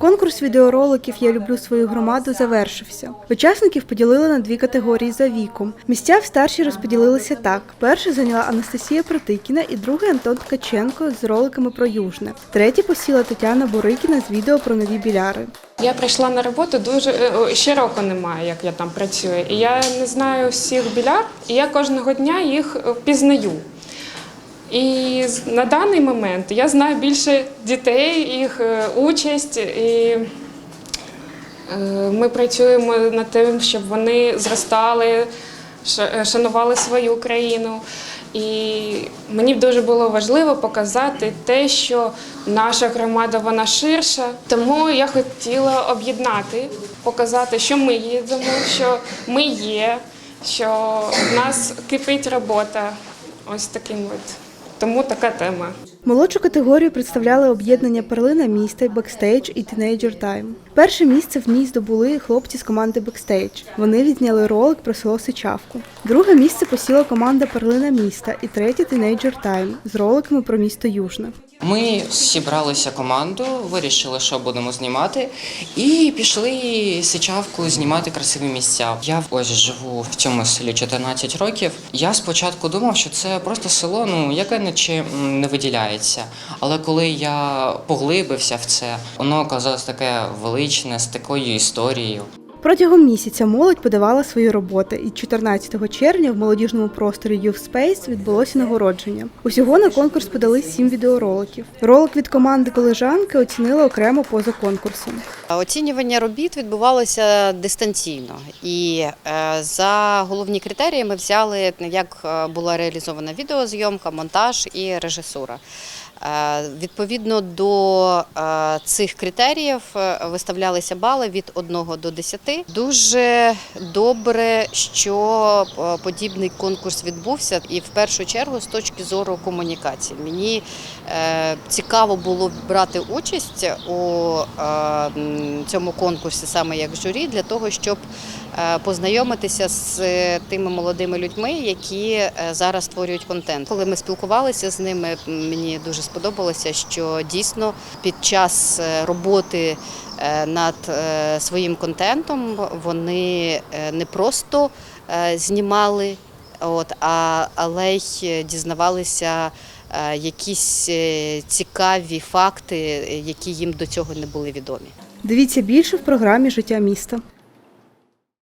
Конкурс відеороликів Я люблю свою громаду завершився. Учасників поділили на дві категорії за віком. Місця в старші розподілилися так: перше зайняла Анастасія Протикіна і другий Антон Ткаченко з роликами про Южне. Третє посіла Тетяна Бурикіна з відео про нові біляри. Я прийшла на роботу дуже е, ще року немає, як я там працюю. І я не знаю всіх біляр, і я кожного дня їх е, пізнаю. І на даний момент я знаю більше дітей, їх е, участь. І е, ми працюємо над тим, щоб вони зростали, е, шанували свою країну. І мені дуже було важливо показати те, що наша громада вона ширша. Тому я хотіла об'єднати, показати, що ми їдемо, що ми є, що в нас кипить робота. Ось таким от. Тому така тема. Молодшу категорію представляли об'єднання Перлина міста, Бекстейдж і Тінейджер Тайм. Перше місце в ній здобули хлопці з команди Бекстейдж. Вони відняли ролик про село Сичавку. Друге місце посіла команда Перлина міста і третє Тінейджер Тайм з роликами про місто Южне. Ми зібралися команду, вирішили, що будемо знімати, і пішли сичавку знімати красиві місця. Я ось живу в цьому селі 14 років. Я спочатку думав, що це просто село, ну яке наче не виділяється. Але коли я поглибився в це, воно оказалось таке величне з такою історією. Протягом місяця молодь подавала свої роботи, і 14 червня в молодіжному просторі Youth Space відбулося нагородження. Усього на конкурс подали сім відеороликів. Ролик від команди колежанки оцінили окремо поза конкурсом. Оцінювання робіт відбувалося дистанційно, і е, за головні критерії ми взяли як е, була реалізована відеозйомка, монтаж і режисура. Е, Відповідно до е, цих критеріїв е, виставлялися бали від 1 до 10. Дуже добре, що подібний конкурс відбувся, і в першу чергу з точки зору комунікації. Мені цікаво було брати участь у цьому конкурсі саме як журі, для того, щоб познайомитися з тими молодими людьми, які зараз створюють контент. Коли ми спілкувалися з ними, мені дуже сподобалося, що дійсно під час е, роботи е, над е, своїм контентом вони не просто знімали, от, а, але й дізнавалися якісь цікаві факти, які їм до цього не були відомі. Дивіться більше в програмі Життя міста.